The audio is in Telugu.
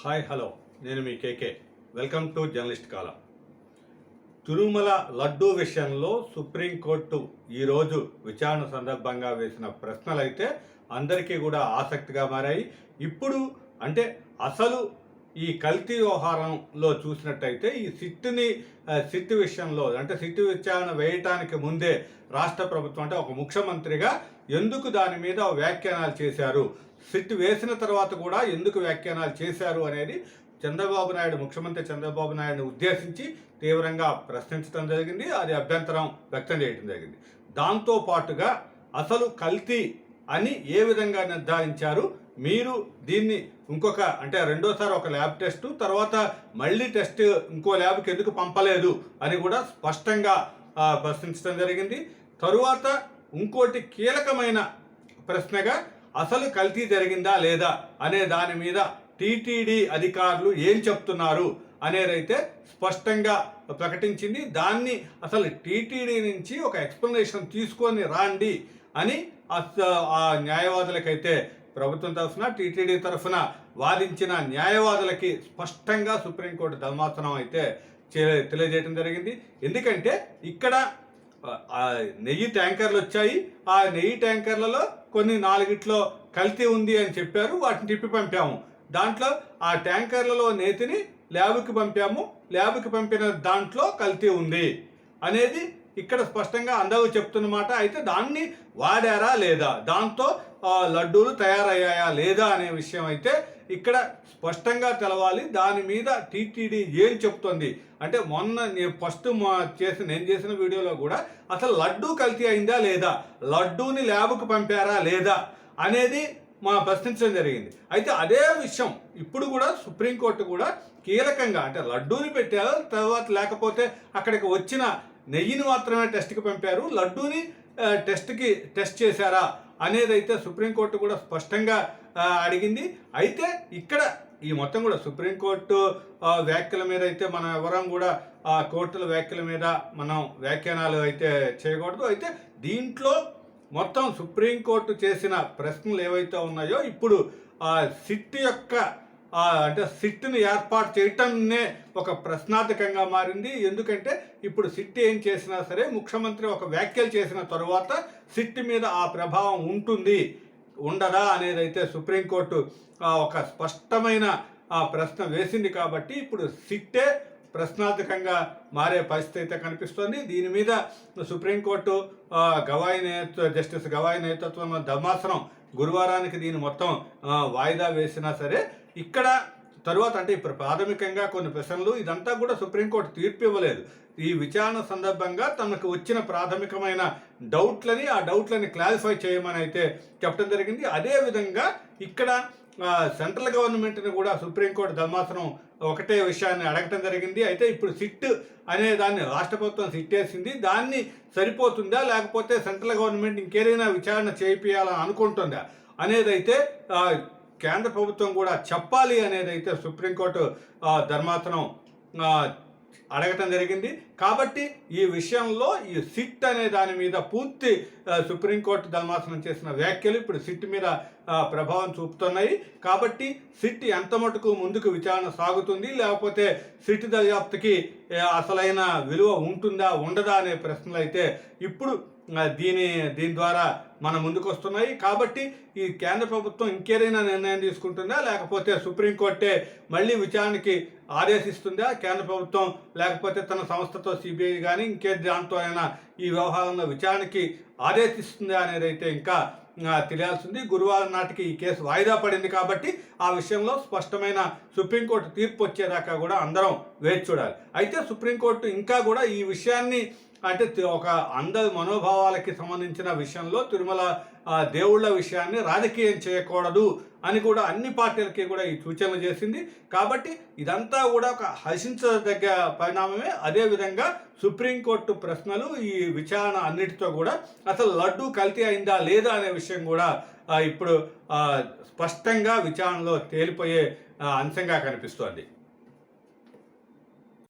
Hi hello. నేను మీ కేకే. వెల్కమ్ టు జర్నలిస్ట్ కాలం. తిరుమల లడ్డూ విషయంలో సుప్రీంకోర్టు ఈరోజు విచారణ సందర్భంగా వేసిన ప్రశ్నలు అయితే అందరికీ కూడా ఆసక్తిగా మారాయి. ఇప్పుడు అంటే అసలు ఈ కల్తీ వ్యవహారంలో చూసినట్టయితే ఈ సిట్టుని సిట్టు విషయంలో అంటే సిట్టు విచారణ వేయటానికి ముందే రాష్ట్ర ప్రభుత్వం అంటే ఒక ముఖ్యమంత్రిగా ఎందుకు దాని మీద వ్యాఖ్యానాలు చేశారు? సిట్ వేసిన తర్వాత కూడా ఎందుకు వ్యాఖ్యానాలు చేశారు అనేది చంద్రబాబు నాయుడు ముఖ్యమంత్రి చంద్రబాబు నాయుడుని ఉద్దేశించి తీవ్రంగా ప్రశ్నించడం జరిగింది. అది అభ్యంతరం వ్యక్తం చేయడం జరిగింది. దాంతో పాటుగా అసలు కల్తీ అని ఏ విధంగా నిర్ధారించారు? మీరు దీన్ని ఇంకొక అంటే రెండోసారి ఒక ల్యాబ్ టెస్ట్ తర్వాత మళ్ళీ టెస్ట్ ఇంకో ల్యాబ్కి ఎందుకు పంపలేదు అని కూడా స్పష్టంగా ప్రశ్నించడం జరిగింది. తరువాత ఇంకోటి కీలకమైన ప్రశ్నగా అసలు కల్తీ జరిగిందా లేదా అనే దాని మీద టీటీడీ అధికారులు ఏం చెప్తున్నారు అనేదైతే స్పష్టంగా ప్రకటించింది. దాన్ని అసలు టీటీడీ నుంచి ఒక ఎక్స్ప్లెనేషన్ తీసుకొని రాండి అని ఆ న్యాయవాదులకైతే ప్రభుత్వం తరఫున టీటీడీ తరఫున వాదించిన న్యాయవాదులకి స్పష్టంగా సుప్రీంకోర్టు ధర్మాసనం అయితే తెలియజేయడం జరిగింది. ఎందుకంటే ఇక్కడ ఆ- నెయ్యి ట్యాంకర్లు వచ్చాయి. ఆ నెయ్యి ట్యాంకర్లలో కొన్ని నాలుగిట్లో కల్తీ ఉంది అని చెప్పారు. వాటిని తిప్పి పంపాము. దాంట్లో ఆ ట్యాంకర్లలో నేతిని ల్యాబ్కి పంపాము. ల్యాబ్కి పంపిన దాంట్లో కల్తీ ఉంది అనేది ఇక్కడ స్పష్టంగా అందరూ చెప్తున్నమాట. అయితే దాన్ని వాడారా లేదా? దాంతో లడ్డూలు తయారయ్యాయా లేదా అనే విషయం అయితే ఇక్కడ స్పష్టంగా తెలవాలి. దాని మీద టీటీడీ ఏం చెప్తుంది? అంటే మొన్న నేను ఫస్ట్ మా చేసిన నేను చేసిన వీడియోలో కూడా అసలు లడ్డూ కల్తీ అయిందా లేదా? లడ్డూని ల్యాబ్కు పంపారా లేదా? అనేది మా ప్రశ్నించడం జరిగింది. అయితే అదే విషయం ఇప్పుడు కూడా సుప్రీంకోర్టు కూడా కీలకంగా అంటే లడ్డూని పెట్టారు తర్వాత లేకపోతే అక్కడికి వచ్చిన నెయ్యిని మాత్రమే టెస్ట్కి పంపారు. లడ్డూని టెస్ట్కి టెస్ట్ చేశారా? అనేది అయితే సుప్రీంకోర్టు కూడా స్పష్టంగా అడిగింది. అయితే ఇక్కడ ఈ మొత్తం కూడా సుప్రీంకోర్టు వ్యాఖ్యల మీద అయితే మనం ఎవరం కూడా ఆ కోర్టుల వ్యాఖ్యల మీద మనం వ్యాఖ్యానాలు అయితే చేయకూడదు. అయితే దీంట్లో మొత్తం సుప్రీంకోర్టు చేసిన ప్రశ్నలు ఏవైతే ఉన్నాయో ఇప్పుడు ఆ సిట్ యొక్క అంటే సిట్ని ఏర్పాటు చేయటమే ఒక ప్రశ్నార్థకంగా మారింది. ఎందుకంటే ఇప్పుడు సిట్ ఏం చేసినా సరే ముఖ్యమంత్రి ఒక వ్యాఖ్యలు చేసిన తరువాత సిట్ మీద ఆ ప్రభావం ఉంటుంది. ఉండదా అనేది అయితే సుప్రీంకోర్టు ఒక స్పష్టమైన ఆ, ప్రశ్న వేసింది కాబట్టి ఇప్పుడు సిట్టే ప్రశ్నార్థకంగా మారే పరిస్థితి అయితే కనిపిస్తోంది. దీని మీద సుప్రీంకోర్టు గవాయి నేతృత్వ జస్టిస్ గవాయి నేతృత్వంలో ధర్మాసనం గురువారానికి దీన్ని మొత్తం వాయిదా వేసినా సరే ఇక్కడ తరువాత అంటే ఇప్పుడు ప్రాథమికంగా కొన్ని ప్రశ్నలు ఇదంతా కూడా సుప్రీంకోర్టు తీర్పు ఇవ్వలేదు. ఈ విచారణ సందర్భంగా తమకు వచ్చిన ప్రాథమికమైన డౌట్లని ఆ డౌట్లని క్లారిఫై చేయమని అయితే చెప్పడం జరిగింది. అదేవిధంగా ఇక్కడ సెంట్రల్ గవర్నమెంట్ని కూడా సుప్రీంకోర్టు ధర్మాసనం ఒకటే విషయాన్ని అడగటం జరిగింది. అయితే ఇప్పుడు సిట్ అనే దాన్ని రాష్ట్ర ప్రభుత్వం సిట్టేసింది. దాన్ని సరిపోతుందా? లేకపోతే సెంట్రల్ గవర్నమెంట్ ఇంకేదైనా విచారణ చేయించాలని అనుకుంటుందా? అనేదైతే కేంద్ర ప్రభుత్వం కూడా చెప్పాలి అనేది అయితే సుప్రీంకోర్టు ధర్మాసనం అడగటం జరిగింది. కాబట్టి ఈ విషయంలో ఈ సిట్ అనే దాని మీద పూర్తి సుప్రీంకోర్టు ధర్మాసనం చేసిన వ్యాఖ్యలు ఇప్పుడు సిట్ మీద ప్రభావం చూపుతున్నాయి. కాబట్టి సిట్ ఎంత మటుకు ముందుకు విచారణ సాగుతుంది లేకపోతే సిట్ దర్యాప్తుకి అసలైన విలువ ఉంటుందా ఉండదా అనే ప్రశ్నలు అయితే ఇప్పుడు దీని దీని ద్వారా మన ముందుకు వస్తున్నాయి కాబట్టి ఈ కేంద్ర ప్రభుత్వం ఇంకేదైనా నిర్ణయం తీసుకుంటుందా? లేకపోతే సుప్రీంకోర్టే మళ్ళీ విచారణకి ఆదేశిస్తుందా? కేంద్ర ప్రభుత్వం లేకపోతే తన సంస్థతో సిబిఐ కానీ ఇంకే దాంతో అయినా ఈ వ్యవహారంలో విచారణకి ఆదేశిస్తుందా అనేది అయితే ఇంకా తెలియాల్సింది. గురువారం నాటికి ఈ కేసు వాయిదా పడింది కాబట్టి ఆ విషయంలో స్పష్టమైన సుప్రీంకోర్టు తీర్పు వచ్చేదాకా కూడా అందరం వేచి చూడాలి. అయితే సుప్రీంకోర్టు ఇంకా కూడా ఈ విషయాన్ని అంటే ఒక అందరి మనోభావాలకి సంబంధించిన విషయంలో తిరుమల దేవుళ్ళ విషయాన్ని రాజకీయం చేయకూడదు అని కూడా అన్ని పార్టీలకి కూడా ఈ సూచనలు చేసింది. కాబట్టి ఇదంతా కూడా ఒక హర్షించదగ్గ పరిణామమే. అదేవిధంగా సుప్రీంకోర్టు ప్రశ్నలు ఈ విచారణ అన్నిటితో కూడా అసలు లడ్డు కల్తీ అయిందా లేదా అనే విషయం కూడా ఇప్పుడు స్పష్టంగా విచారణలో తేలిపోయే అంశంగా కనిపిస్తోంది.